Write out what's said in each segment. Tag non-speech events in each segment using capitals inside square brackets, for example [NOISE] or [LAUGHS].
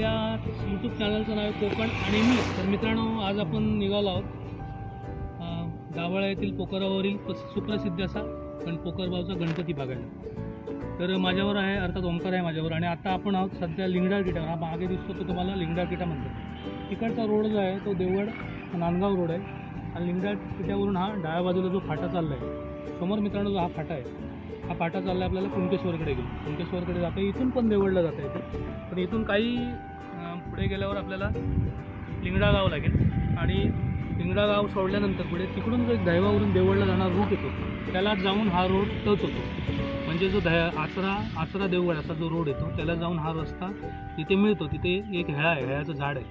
माझ्या यूट्यूब चॅनलचं नाव आहे कोकण आणि मी. तर मित्रांनो आज आपण निघालो आहोत अं, येथील पोखरावरील सुप्रसिद्ध असा गण पोखरबावचा गणपती बघायला. तर माझ्यावर आहे अर्थात ओंकार आहे माझ्यावर. आणि आता आपण आहोत सध्या लिंगडाळ किटा. हा मागे दिसतो तो तुम्हाला लिंगडाळ किटा म्हणतात. तिकडचा रोड जो आहे तो देवगड नांदगाव रोड आहे. आणि लिंगडाळ किट्यावरून हा डाव्या बाजूला जो फाटा चालला आहे समोर मित्रांनो जो हा फाटा आहे हा फाटा चालला आहे आपल्याला कुंकेश्वरकडे गेलो. कुंकेश्वरकडे जाता इथून पण देवळला जाता येते पण इथून काही पुढे गेल्यावर आपल्याला लिंगडा गाव लागेल. आणि लिंगडा गाव सोडल्यानंतर पुढे तिकडून जो एक दैवावरून देवगडला जाणारा रूट येतो त्याला जाऊन हा रोड टच होतो. म्हणजे जो दह्या आसरा आसरा देवगड असा जो रोड येतो त्याला जाऊन हा रस्ता तिथे मिळतो. तिथे एक हेळा आहे हेळ्याचं झाड आहे.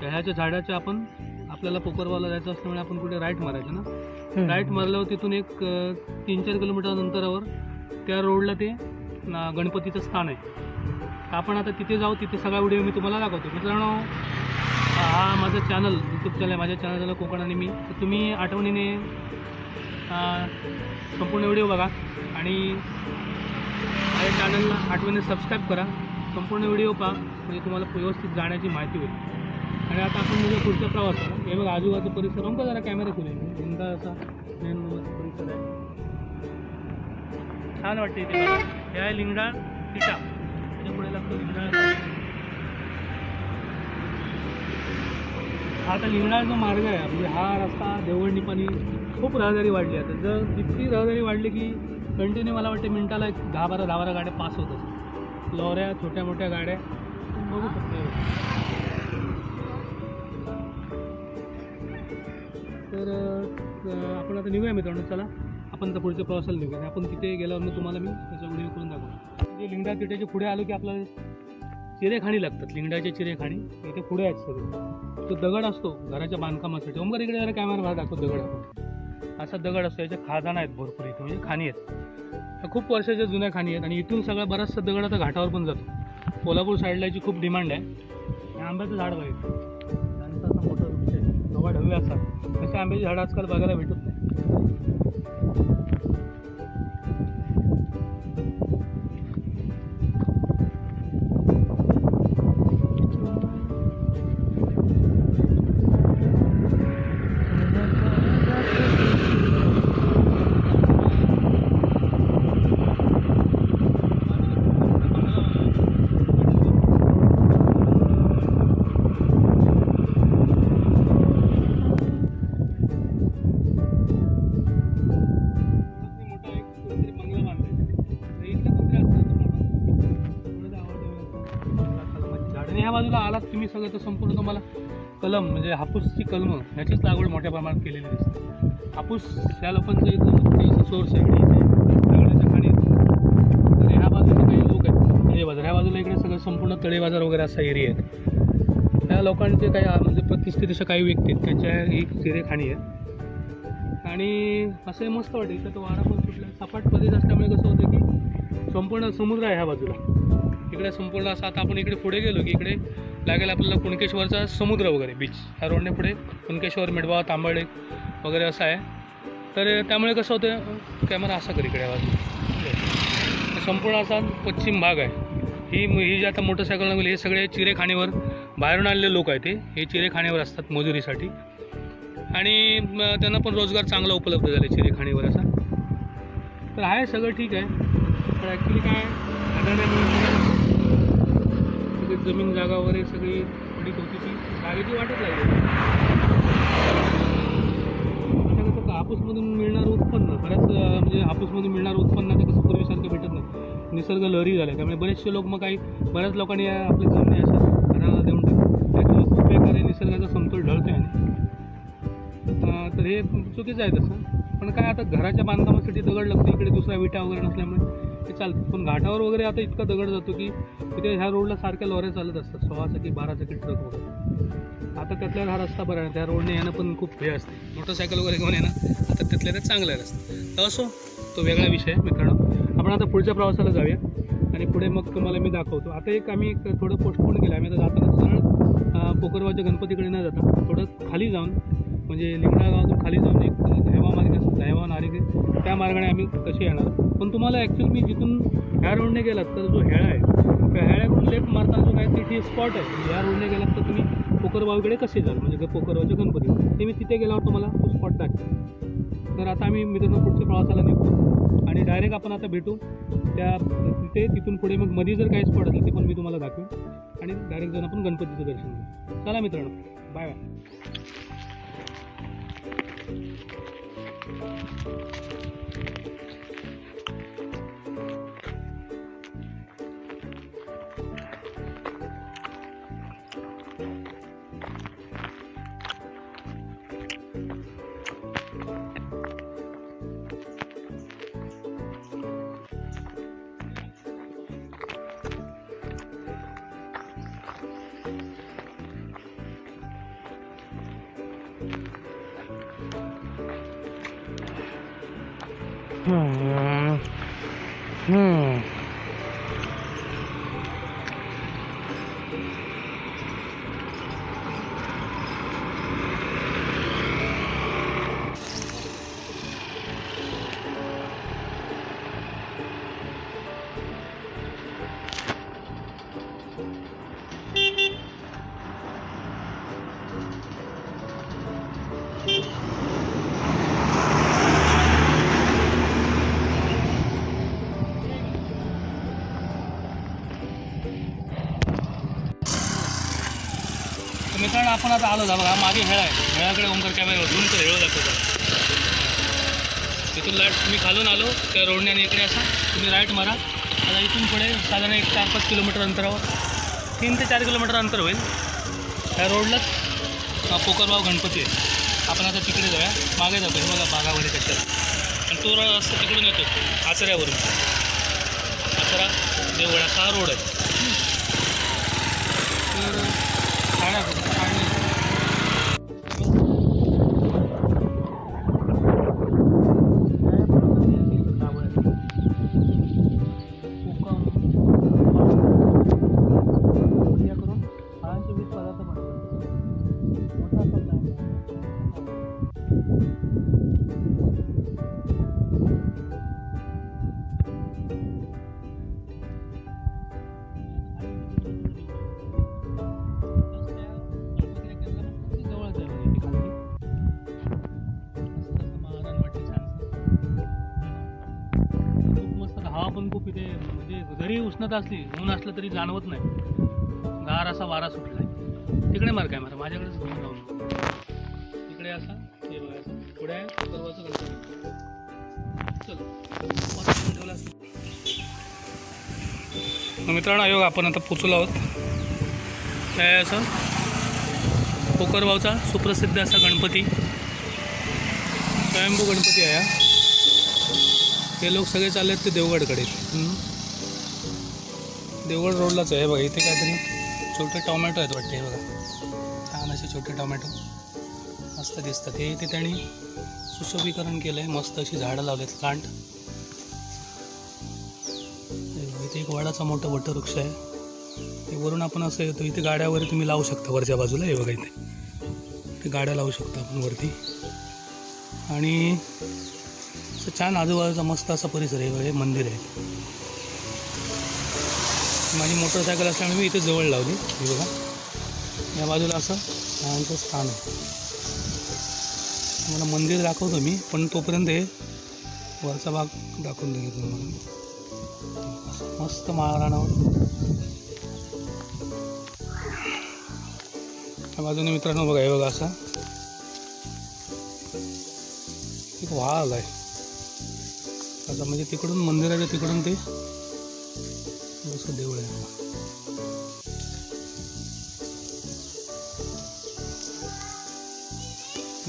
त्या हेळ्याच्या झाडाच्या आपण आपल्याला पोकरवाला जायचं असल्यामुळे आपण कुठे राईट मारायचं ना? राईट मारल्यावर तिथून एक तीन चार किलोमीटर अंतरावर त्या रोडला ते ना गणपतीचं स्थान आहे. आपण आता तिथे जाऊ तिथे सगळा व्हिडिओ मी तुम्हाला दाखवतो. मित्रांनो हा माझं चॅनल यूट्यूब चॅनल आहे. माझ्या चॅनलला कोकण आणि मी. तर तुम्ही आठवणीने संपूर्ण व्हिडिओ बघा. आणि माझ्या चॅनलला आठवणीने सबस्क्राईब करा. संपूर्ण व्हिडिओ पहा. म्हणजे तुम्हाला व्यवस्थित जाण्याची माहिती होईल. आणि आता आपण म्हणजे पुढच्या प्रवासाला. हे बघा आजूबाजू परिसर. रंग जरा कॅमेरा खुले रुंदा असा मेन परिसर आहे. छान वाटते इथे. बघा. हे आहे लिंगडाळ तिटा. त्याच्या पुढे लागतो. हा आता लिंगडाळ जो मार्ग आहे म्हणजे हा रस्ता देवळणीपणी खूप रहदारी वाढली आता जर जितकी रहदारी वाढली की कंटिन्यू मला वाटते मिनटाला एक दहा बारा दहा बारा गाड्या पास होत असतात लॉऱ्या छोट्या मोठ्या गाड्या बघू शकतो. तर आपण आता निघूया मित्रांनो चला. आपण तर पुढच्या प्रवासाला निघूया. आपण तिथे गेल्यावर मी तुम्हाला मी त्याचा व्हिडिओ करून दाखवतो. म्हणजे लिंगडा तिट्याच्या पुढे आलो की आपल्याला चिरेखाणी लागतात लिंगडाच्या चिरेखाणी इथे पुढे आहेत सगळे. तो दगड असतो घराच्या बांधकामासाठी. ओमकर इकडे जरा कॅमेरा बाहेर दाखवतो दगड आपण. असा दगड असतो याच्या खादाना आहेत भरपूर इथे म्हणजे खाणी आहेत. खूप वर्षाच्या जुन्या खाणी आहेत आणि इथून सगळा बराचसा दगड आता घाटावर पण जातो. कोल्हापूर साईडला याची खूप डिमांड आहे आंब्याचं झाड बघितलं त्यांचं मोठं वृक्ष आहे. डोबा असतात तसे आंब्याची झाडं आजकाल बघायला भेटत नाही. कलम म्हणजे हापूसची कलमं ह्याचीच लागवड मोठ्या प्रमाणात केलेली दिसते. हापूस ह्या लोकांचं मुख्य सोर्स आहे दगडाच्या तर ह्या बाजूचे काही लोक आहेत तळे बाजार ह्या बाजूला इकडे सगळं संपूर्ण तळे बाजार वगैरे असा एरिया आहे. त्या लोकांचे काही म्हणजे प्रतिष्ठित अशा काही व्यक्ती आहेत त्यांच्या ही सिरे खाणी आहे आणि असं मस्त वाटेल इथं तो वारा पण सुटला सपाट प्रदेश असल्यामुळे कसं होतं की संपूर्ण समुद्र आहे ह्या बाजूला. इकडे संपूर्ण असं आता आपण इकडे पुढे गेलो की इकडे लागेल आपल्याला कुणकेश्वरचा समुद्र वगैरे बीच ह्या रोडने पुढे कुणकेश्वर मिडवा तांबळे वगैरे असं आहे. तर त्यामुळे कसं होतं कॅमेरा असा कर इकडे आवाज. संपूर्ण असा पश्चिम भाग आहे. ही ही जी आता मोटरसायकल गेली हे सगळे चिरेखाणीवर बाहेरून आलेले लोक आहेत ते हे चिरेखाणीवर असतात मजुरीसाठी. आणि त्यांना पण रोजगार चांगला उपलब्ध झाले चिरेखाणीवर असा. तर आहे सगळं ठीक आहे. पण ॲक्च्युली काय जमीन जागा वगैरे सगळी थोडी धोतीची जागेची वाटत लागली आता कसं हापूसमधून मिळणारं उत्पन्न? बऱ्याच म्हणजे हापूसमधून मिळणारं उत्पन्न ते कसं पूर्वीसारखं भेटत नाही. निसर्ग लहरी झाल्या. त्यामुळे बरेचसे लोक मग काही बऱ्याच लोकांनी या आपल्या जमिनी अशा घराला देऊन टाकतात त्याच्यामुळे खूप प्रकारे निसर्गाचा समतोल ढळतो आहे तर हे चुकीचं आहे तसं. पण काय आता घराच्या बांधकामासाठी दगड लागतो. इकडे दुसरा विटा वगैरे नसल्यामुळे. ते चालतं पण घाटावर वगैरे आता इतका दगड जातो की तिथे ह्या रोडला सारख्या लॉऱ्या चालत असतात सोळा चाकी बारा चाकी ट्रक वगैरे. आता त्यातल्या हा रस्ता बरा आहे त्या रोडने येणं पण खूप हे असते. मोटरसायकल वगैरे घेऊन येणं आता त्यातल्या त्या चांगला आहे रस्ता. तर असो तो वेगळा विषय आहे मित्रांनो. आपण आता पुढच्या प्रवासाला जाऊया आणि पुढे मग तुम्हाला मी दाखवतो. आता एक आम्ही थोडं पोस्टपोन केलं. आम्ही आता जाताना सरळ पोकरवाच्या गणपतीकडे न जाता थोडं खाली जाऊन म्हणजे लिंगणा गावातून खाली जाऊन एक दहवा मार्ग असतो दहवा त्या मार्गाने आम्ही कसे येणार? पण तुम्हाला ॲक्च्युली मी जिथून ह्या रोडने गेलात तर जो हेळा आहे त्या हेळ्याकडून लेफ्ट मारताना जो काय तिथे स्पॉट आहे ह्या रोडने गेलात तर तुम्ही पोकरबावीकडे कसे जाल? म्हणजे पोकरबावच्या गणपती ते मी तिथे गेल्यावर तुम्हाला तो स्पॉट दाखवेल. तर आता आम्ही मित्रांनो पुढच्या प्रवासाला निघतो. आणि डायरेक्ट आपण आता भेटू. त्या तिथे तिथून पुढे मग मध्ये जर काही स्पॉट असेल ते पण मी तुम्हाला दाखवेन आणि डायरेक्ट जाऊन आपण गणपतीचं दर्शन घेऊ. चला मित्रांनो बाय बाय तर मित्रांनो आपण आता आलो जा बघा. हा मागे हेळा आहे. हेळाकडे ओंकार कॅमेरा झूम कर हेळ दाखवतो. इथून लाइट तुम्ही खालून आलो. त्या रोडने आणि इकडे असा. तुम्ही राईट मारा. आता इथून पुढे साधारण एक चार पाच किलोमीटर अंतरावर. तीन ते चार किलोमीटर अंतर होईल. त्या रोडलाच पोकरबाव गणपती आहे. आपण आता तिकडे जाऊया. मागे जातो. हे बघा बागामध्ये कशात आणि तो रस्ता तिकडून येतो. आचऱ्यावरून. आचरा असा हा रोड आहे. तर पण खूप इथे म्हणजे जरी उष्णता असली ऊन असलं तरी जाणवत नाही. गार असा वारा सुटला आहे तिकडे मार काय मला माझ्याकडेच घेऊन जाऊन तिकडे असा हे बघा पुढे आहे परवाचं चल. मग मित्रांनो आयोग आपण आता पोचलो आहोत. काय असं? कोकरबावचा सुप्रसिद्ध असा गणपती. स्वयंभू गणपती आहे ते हे लोक सगळे चालले आहेत ते देवगडकडे. देवगड रोडलाच आहे बघा इथे काहीतरी छोटे टोमॅटो आहेत वाटते हे बघा. छान असे छोटे टोमॅटो. मस्त दिसतात. हे इथे त्यांनी सुशोभीकरण केलं आहे मस्त अशी झाडं लावलेत प्लांट. इथे एक वडाचा मोठा वटवृक्ष आहे. ते वरून आपण असं येतो इथे गाड्यावर तुम्ही लावू शकता वरच्या बाजूला हे बघा इथे. इथे गाड्या लावू शकता आपण वरती. आणि असं छान आजूबाजूचा मस्त असा परिसर आहे हे मंदिर आहे. माझी मोटरसायकल असल्यामुळे मी इथे जवळ लावली हे बघा. या बाजूला असं आमचं स्थान आहे. मला मंदिर दाखवतो मी पण तोपर्यंत हे वरचा भाग दाखवून देतो तुम्हाला. मस्त माळरानावर त्या बाजूने मित्रांनो बघा हे बघा असा. एक व्हाळ आला आहे. आता म्हणजे तिकडून मंदिराच्या तिकडून ते असं देऊळ आहे.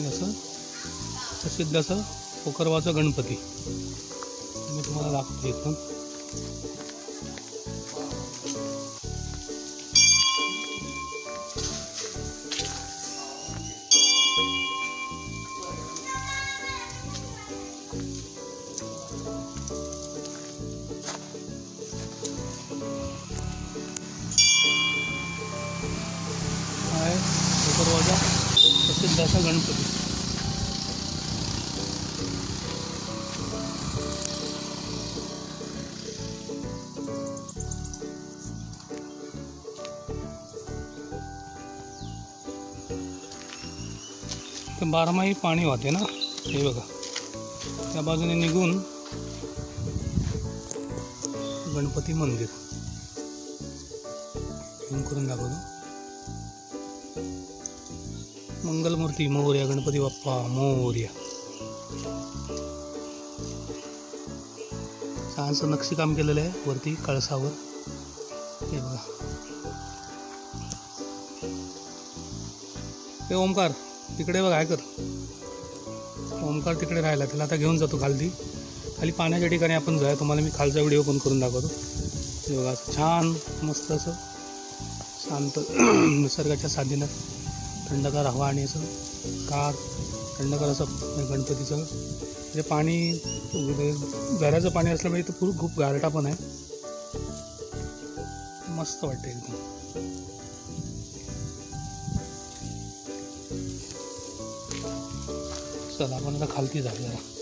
असं प्रसिद्ध असं पोकरवाचा गणपती. मी तुम्हाला दाखवतो इथून. छोटासा गणपती. तर बारमाही पाणी वाहते ना? हे बघा. त्या बाजूने निघून गणपती मंदिर. करून दाखवतो. मंगलमूर्ती मोर्या गणपती बाप्पा मोर्या छानसं नक्षीकाम केलेलं आहे वरती कळसावर हे बघा हे ओमकार तिकडे बघ काय कर ओमकार तिकडे राहिला त्याला आता घेऊन जातो खालती खाली पाण्याच्या ठिकाणी आपण जाऊया तुम्हाला मी खालचा व्हिडिओ पण करून दाखवतो हे बघा छान मस्त असं शांत निसर्गाच्या साधीनं थंडगार हवा आणि असं कार थंडगार असं गणपतीचं. म्हणजे पाणी म्हणजे झऱ्याचं पाणी असल्यामुळे इथं खूप खूप गारटा पण आहे. मस्त वाटतं एकदम. चला आपण आता खालती जाऊ जरा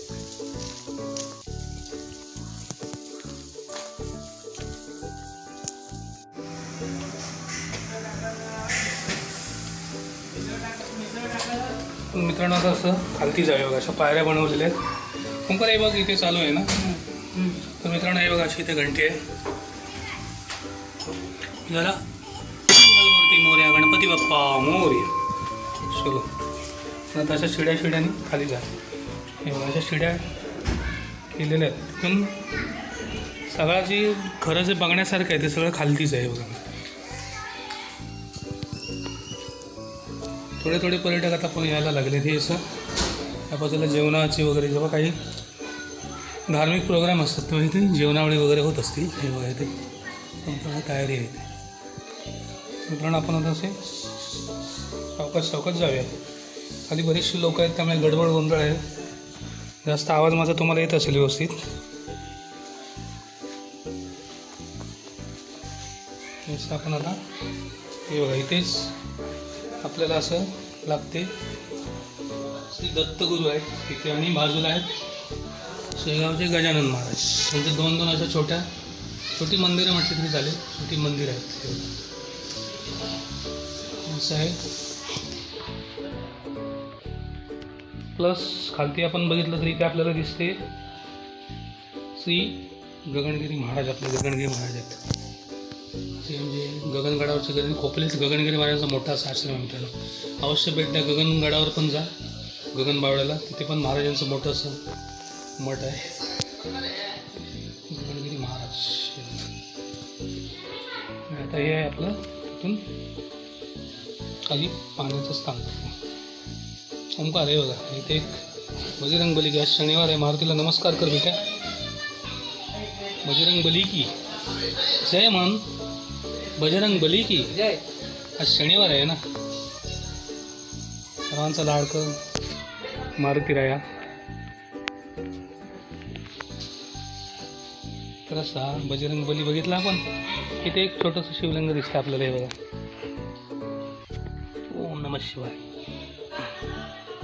मित्रांनो आता असं खालती जावे बघा. अशा पायऱ्या बनवलेल्या आहेत. ओंकार हे बघ इथे चालू आहे ना? तर मित्रांनो हे बघा अशी इथे घंटी आहे. जरा मंगलमूर्ती मोर्या गणपती बाप्पा मोर्या. चलो. आता अशा शिड्या शिड्याने खाली जा. हे बघा अशा शिड्या केलेल्या आहेत. पण सगळं जे खरं जे बघण्यासारखं आहे ते सगळं खालतीच आहे बघा. थोडे थोडे पर्यटक आता पण यायला लागले हे असं या बाजूला जेवणाची वगैरे जेव्हा काही धार्मिक प्रोग्राम असतात तेव्हा इथे जेवणावळी वगैरे होत असतील. हे बघा ते संपूर्ण तयारी आहे इथे. मित्रांनो आपण आता असे सावकाश सावकाश जाऊया. खाली बरीचशी लोक आहेत त्यामुळे गडबड गोंधळ आहे. जास्त आवाज माझा तुम्हाला येत असेल व्यवस्थित. असं आपण आता हे बघा इथेच आपल्याला असं लागते. श्री दत्तगुरू आहेत इथे आणि बाजूला आहेत. शेगावचे गजानन महाराज. म्हणजे दोन दोन अशा छोट्या छोटी मंदिरं म्हटली तरी चालेल. छोटी मंदिर आहेत. असं आहे. प्लस खालती आपण बघितलं तरी ते आपल्याला दिसते श्री गगनगिरी महाराज आपले गगनगिरी महाराज आहेत. ते म्हणजे गगनगडावरचे गगन खोपलेच गगनगिरी महाराजांचा मोठा असा आश्रम आहे मित्रांनो. अवश्य भेट द्या गगनगडावर पण जा. गगनबावड्याला तिथे पण महाराजांचं मोठं असं मठ आहे. गगनगिरी महाराज. आता हे आहे आपलं तिथून खाली पाण्याचं स्थान. ओंकार आहे बघा इथे एक बजरंग बली की आज शनिवार आहे. मारुतीला नमस्कार कर बेटा. बजरंग बली की. जय म्हण बजरंग बली की? जय। आज शनिवार आहे ना? सर्वांचा लाडकं मारुती राया. तर असा बजरंग बली बघितला आपण. इथे एक छोटंसं शिवलिंग दिसतं आपल्याला हे बघा. ओम नम शिवाय.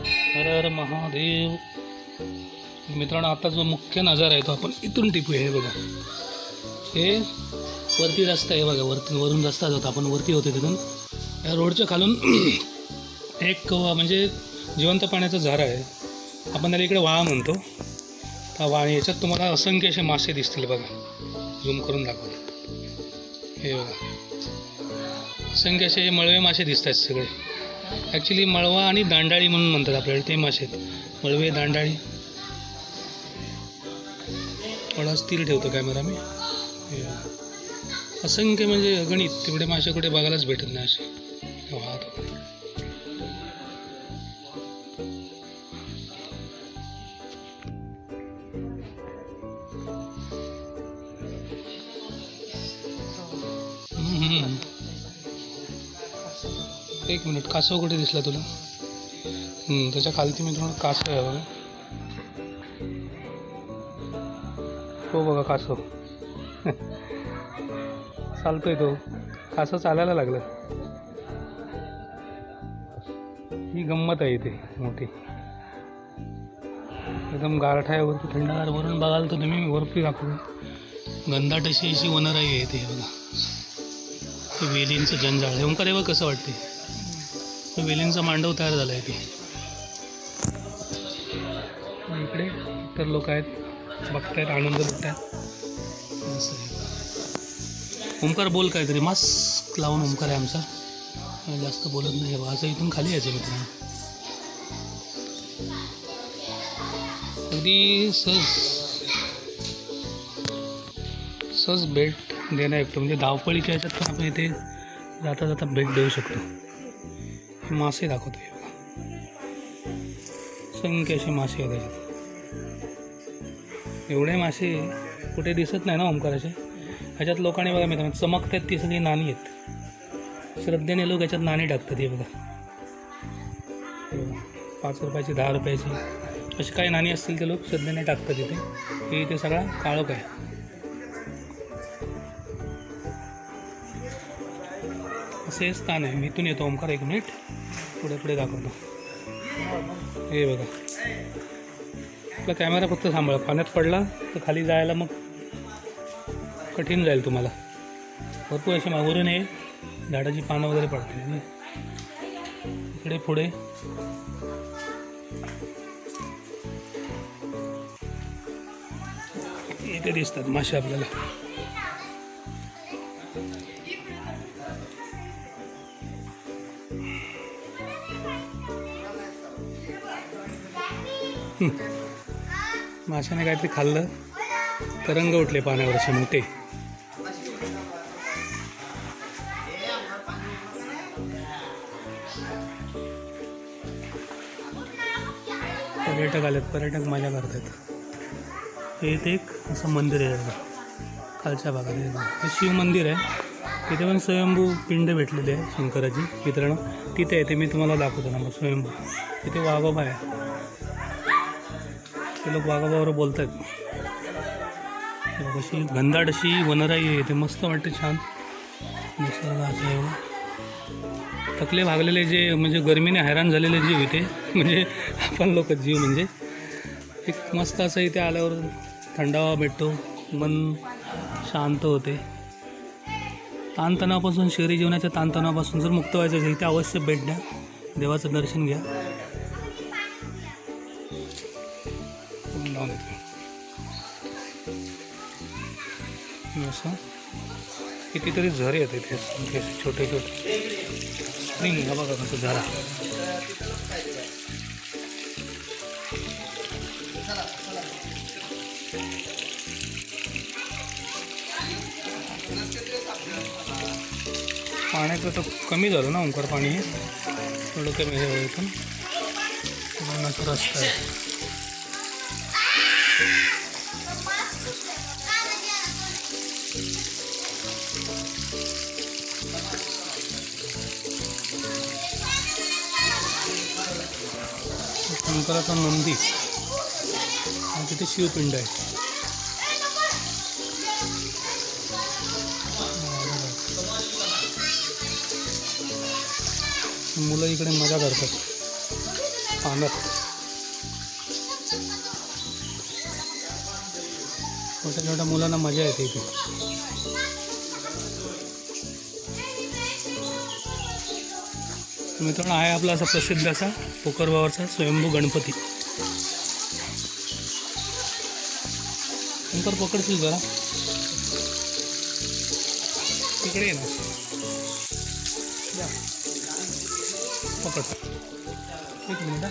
हर हर महादेव. मित्रांनो आता जो मुख्य नजारा आहे तो आपण इथून टिपूया हे बघा. हे वरती रस्ता आहे बघा वरती वरून रस्ता जातो आपण वरती होतो तिथून. या रोडच्या खालून [CLEARS THROAT] एक कवा म्हणजे जिवंत पाण्याचा झारं आहे. आपण त्याला इकडे वाळा म्हणतो. त्या वाळा याच्यात तुम्हाला असंख्य असे मासे दिसतील बघा. झूम करून दाखवतो. हे बघा. असंख्य असे मळवे मासे दिसत आहेत सगळे. ॲक्च्युली मळवा आणि दांडाळी म्हणून म्हणतात आपल्याला ते मासे आहेत. मळवे दांडाळी. थोडा स्थिर ठेवतो कॅमेरा मी. हे असंख्य म्हणजे अगणित तेवढे मासे कुठे बघायलाच भेटत नाही असे. वाहत एक मिनिट कासव कुठे दिसला तुला? त्याच्या खालती मी तुम्हाला कासव आहे बघा. हो बघा कासव. [LAUGHS] चालतोय तो. असं चालायला लागलं. ही गंमत आहे इथे मोठी. एकदम गारठा आहे वरती थंडगार वरून बघाल तर तुम्ही वरती दाखवू. गंधाट अशी अशी वनराई आहे इथे बघा. वेलींचं जंजाळ हे ओंकार बघ कसं वाटते वेलींचा मांडव तयार झाला आहे ते इतर लोक आहेत. बघतायत आनंद लुटतायत. असं ओंकार ओमकार बोल काहीतरी. मास्क लावून ओमकार आहे आमचा. जास्त बोलत नाही. बा. असं इथून खाली यायचं मित्रांनो अगदी सहज सहज भेट देणं एकटं. म्हणजे धावपळीच्या ह्याच्यात पण आपण इथे जाता जाता भेट देऊ शकतो. मासे दाखवतो संख्य असे मासे आहेत. त्याच्यात एवढे मासे कुठे दिसत नाही ना ओंकाराचे? ह्याच्यात लोकांनी बघा मित्रांनो चमकतात ती सगळी नाणी आहेत. श्रद्धेने लोक याच्यात नाणी टाकतात हे बघा. पाच रुपयाची दहा रुपयाची अशी काही नाणी असतील ते लोक श्रद्धेने टाकतात इथे. हे इथे सगळा काळोख आहे. असे स्थान आहे. मी इथून येतो ओंकार एक मिनिट. पुढे पुढे दाखवतो. हे बघा. आपला कॅमेरा फक्त सांभाळा पाण्यात पडला तर खाली जायला मग कठीण जाईल तुम्हाला. भरपूर असे मागवरून येईल झाडाची पानं वगैरे पडतील. इकडे पुढे. इथे दिसतात मासे आपल्याला. माशाने काहीतरी खाल्लं. तरंग उठले पाण्यावर असे मोठे. पर्यटक आलेत पर्यटक मजा करतात हे इथे एक असं मंदिर आहे खालच्या भागात हे शिव मंदिर आहे. तिथे पण स्वयंभू पिंड भेटलेली आहे शंकराची मित्रांनो तिथे आहे ते मी तुम्हाला दाखवतो ना मग स्वयंभू. तिथे वाघोबा आहे. ते लोक वाघोबावर बोलत आहेत अशी घनदाट अशी वनराई आहे. ते मस्त वाटते छान. निसर्गाचं एवढं थकले भागलेले जे म्हणजे गरमीने हैराण झालेले जीव इथे म्हणजे आपण लोक जीव म्हणजे. एक मस्त असं इथे आल्यावर थंडावा भेटतो मन शांत होते. ताणतणावापासून शहरी जीवनाच्या ताणतणावापासून जर मुक्त व्हायचं असेल इथे अवश्य भेट द्या. देवाचं दर्शन घ्या. असं. कितीतरी झरे आहेत इथे छोटे छोटे नाही हा बघा कसं झाला पाण्याचं तर कमी झालं ना ओंकार पाणी. थोडं कमी झालं इथून. रस्ता आहे. शंकराचा नंदी आणि तिथे शिवपिंड आहे. मुलं इकडे मजा करतात. पाण्यात छोट्या छोट्या मुलांना मजा येते इथे. मित्रांनो आहे आपला असा प्रसिद्ध असा पोकरबावरचा स्वयंभू गणपती. नंतर पकडशील जरा. तिकडे ना. पकड एक मिनिट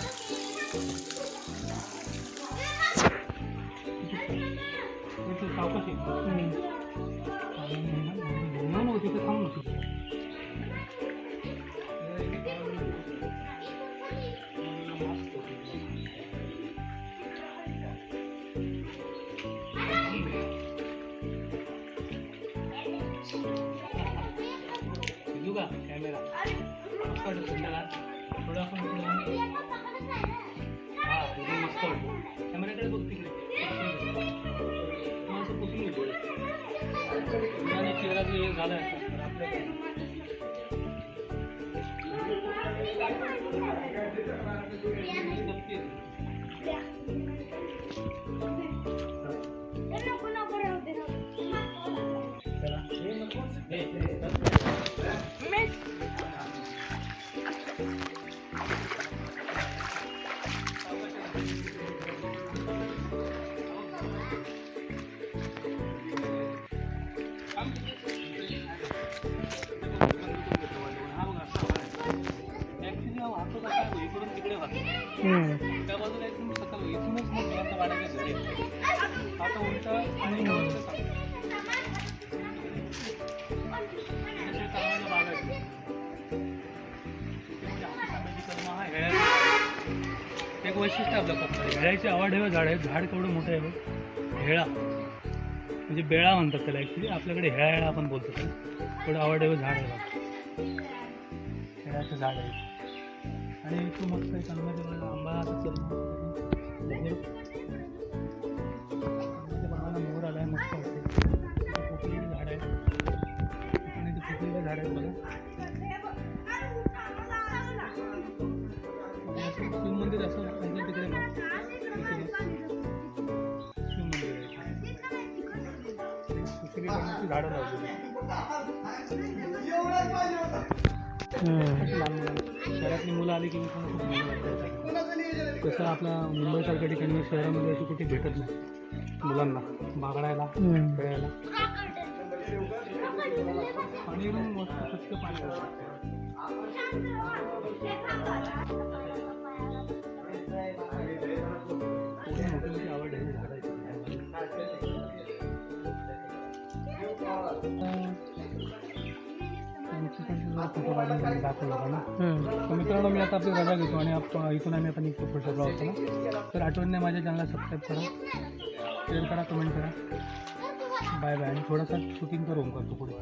对，对，对。वैशिष्ट्य आहे. आपल्या कोकणात हेळ्याची आवाढेवा झाड आहे. झाड केवढं मोठं आहे बघ. हेळा म्हणजे बेळा म्हणतात त्याला ॲक्च्युली आपल्याकडे हेळा हेळा आपण बोलतो त्याला. थोडं आवड आहे झाड आहे बघ. हेळ्याचं झाड आहे. आणि तू मस्त आहे. चांगला आंबा दुसरीकडनं झाडं लावली. शहरातली मुलं आली की कसं आपल्या मुंबईसारख्या ठिकाणी शहरामध्ये अशी कुठे भेटत नाही? मुलांना बागडायला. खेळायला. मस्त स्वच्छ पाणी तर मित्रांनो मी आता आपली रजा घेतो आणि आप इथून आम्ही आता निघतो पुढच्या ब्लॉगला तर आठवणीने माझ्या चॅनलला सबस्क्राईब करा. शेअर करा कमेंट करा. बाय बाय आणि थोडासा शूटिंग करून करतो पुढे.